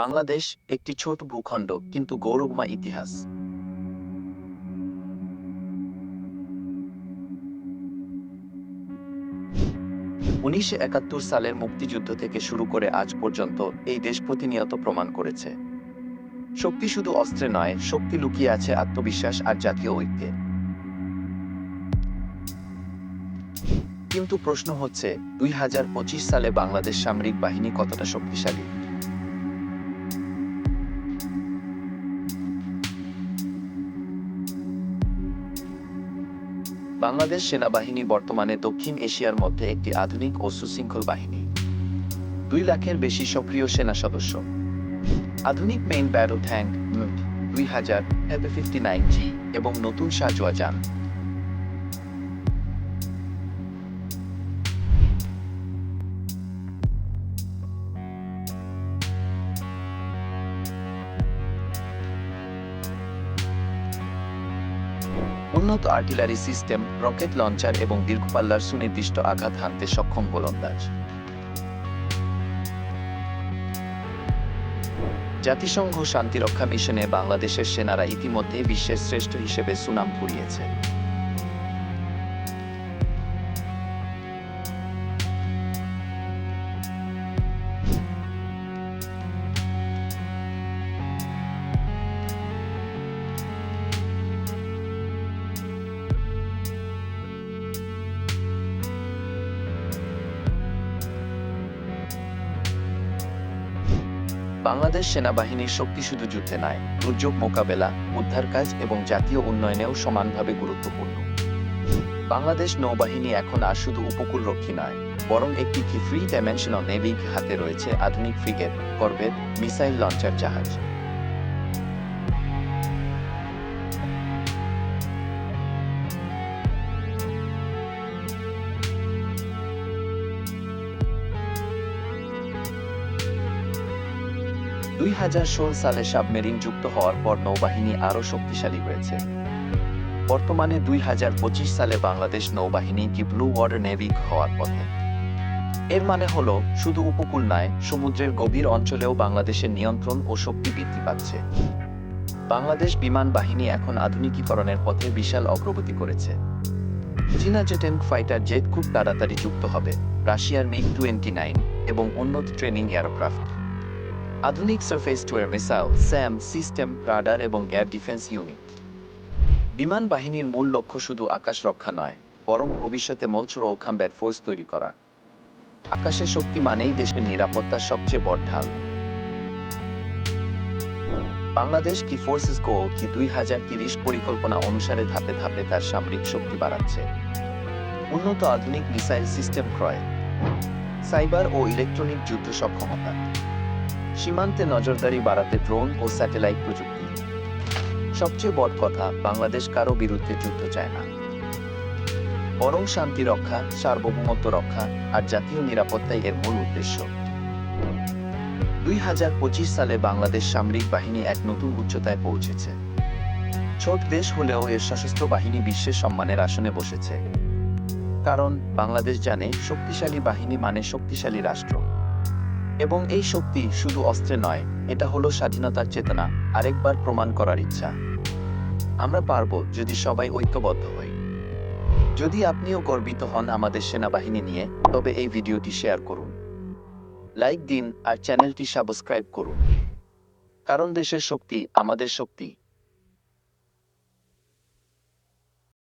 বাংলাদেশ একটি ছোট ভূখণ্ড, কিন্তু গৌরবময় ইতিহাস। উনিশশো একাত্তর সালের মুক্তিযুদ্ধ থেকে শুরু করে আজ পর্যন্ত এই দেশ প্রতিনিয়ত প্রমাণ করেছে। শক্তি শুধু অস্ত্রে নয়, শক্তি লুকিয়ে আছে আত্মবিশ্বাস আর জাতীয় ঐক্যে। কিন্তু প্রশ্ন হচ্ছে, দুই হাজার পঁচিশ সালে বাংলাদেশ সামরিক বাহিনী কতটা শক্তিশালী? বাংলাদেশ সেনাবাহিনী বর্তমানে দক্ষিণ এশিয়ার মধ্যে একটি আধুনিক ও সুশৃঙ্খল বাহিনী। দুই লাখের বেশি সক্রিয় সেনা সদস্য। আধুনিক মেইন ব্যারো ট্যাঙ্ক, দুই হাজার ফিফটি নাইন জি এবং নতুন সাজোয়া যান। উন্নত আর্টিলারি সিস্টেম, রকেট লঞ্চার এবং দীর্ঘপাল্লার সুনির্দিষ্ট আঘাত হানতে সক্ষম গোলন্দাজ। জাতিসংঘ শান্তিরক্ষা মিশনে বাংলাদেশের সেনারা ইতিমধ্যে বিশ্বের শ্রেষ্ঠ হিসেবে সুনাম কুড়িয়েছে। বাংলাদেশ সেনাবাহিনীর শক্তি শুধু যুদ্ধে নয়, দুর্যোগ মোকাবেলা, উদ্ধার কাজ এবং জাতীয় উন্নয়নেও সমানভাবে গুরুত্বপূর্ণ। বাংলাদেশ নৌবাহিনী এখন আর শুধু উপকূলরক্ষী নয়, বরং একটি ফ্রি ডাইমেনশনাল নেভি হাতে রয়েছে আধুনিক ফ্রিগেট করবেট মিসাইল লঞ্চার জাহাজ। দুই হাজার ষোলো সালে সাবমেরিন যুক্ত হওয়ার পর নৌবাহিনী আরও শক্তিশালী হয়েছে। বর্তমানে দুই হাজার পঁচিশ সালে বাংলাদেশ নৌবাহিনী কি ব্লু ওয়াটার নেভি হওয়ার পথে। এর মানে হলো, শুধু উপকূল নয়, সমুদ্রের গভীর অঞ্চলেও বাংলাদেশের নিয়ন্ত্রণ ও শক্তি বৃদ্ধি পাচ্ছে। বাংলাদেশ বিমান বাহিনী এখন আধুনিকীকরণের পথে বিশাল অগ্রগতি করেছে। চীনা জেটেন ফাইটার জেট খুব তাড়াতাড়ি যুক্ত হবে, রাশিয়ার মিগ টোয়েন্টি নাইন এবং উন্নত ট্রেনিং এয়ারক্রাফট। আধুনিক surface to missile SAM system radar এবং এয়ার ডিফেন্স ইউনিট বিমান বাহিনীর মূল লক্ষ্য শুধু আকাশ রক্ষা নয়, বরং ভবিষ্যতে মলচুর ও কম্ব্যাট ফোর্স তৈরি করা। আকাশের শক্তি মানেই দেশের নিরাপত্তার সবচেয়ে বড় ঢাল। বাংলাদেশ কি ফোর্সেস গো কি দুই হাজার তিরিশ পরিকল্পনা অনুসারে ধাপে ধাপে তার সামরিক শক্তি বাড়াচ্ছে। উন্নত আধুনিক মিসাইল সিস্টেম ক্রয় সাইবার ও ইলেকট্রনিক যুদ্ধ সক্ষমতা। সীমান্তে নজরদারি বাড়াতে ড্রোন ও স্যাটেলাইট প্রযুক্তি। সবচেয়ে বড় কথা, বাংলাদেশ কারও বিরুদ্ধে যুদ্ধ চায় না। বরং শান্তি রক্ষা, সার্বভৌমত্ব রক্ষা আর জাতীয় নিরাপত্তাই এর মূল উদ্দেশ্য। দুই হাজার পঁচিশ সালে বাংলাদেশ সামরিক বাহিনী এক নতুন উচ্চতায় পৌঁছেছে। ছোট দেশ হলেও এর সশস্ত্র বাহিনী বিশ্বের সম্মানের আসনে বসেছে। কারণ বাংলাদেশ জানে, শক্তিশালী বাহিনী মানে শক্তিশালী রাষ্ট্র। এবং এই শক্তি শুধু অস্ত্রে নয়, এটা হলো স্বাধীনতার চেতনা, আরেকবার প্রমাণ করার ইচ্ছা। আমরা পারব যদি সবাই ঐক্যবদ্ধ হই। যদি আপনিও গর্বিত হন আমাদের সেনাবাহিনী নিয়ে, তবে এই ভিডিওটি শেয়ার করুন। লাইক দিন আর চ্যানেলটি সাবস্ক্রাইব করুন। কারণ দেশের শক্তি আমাদের শক্তি।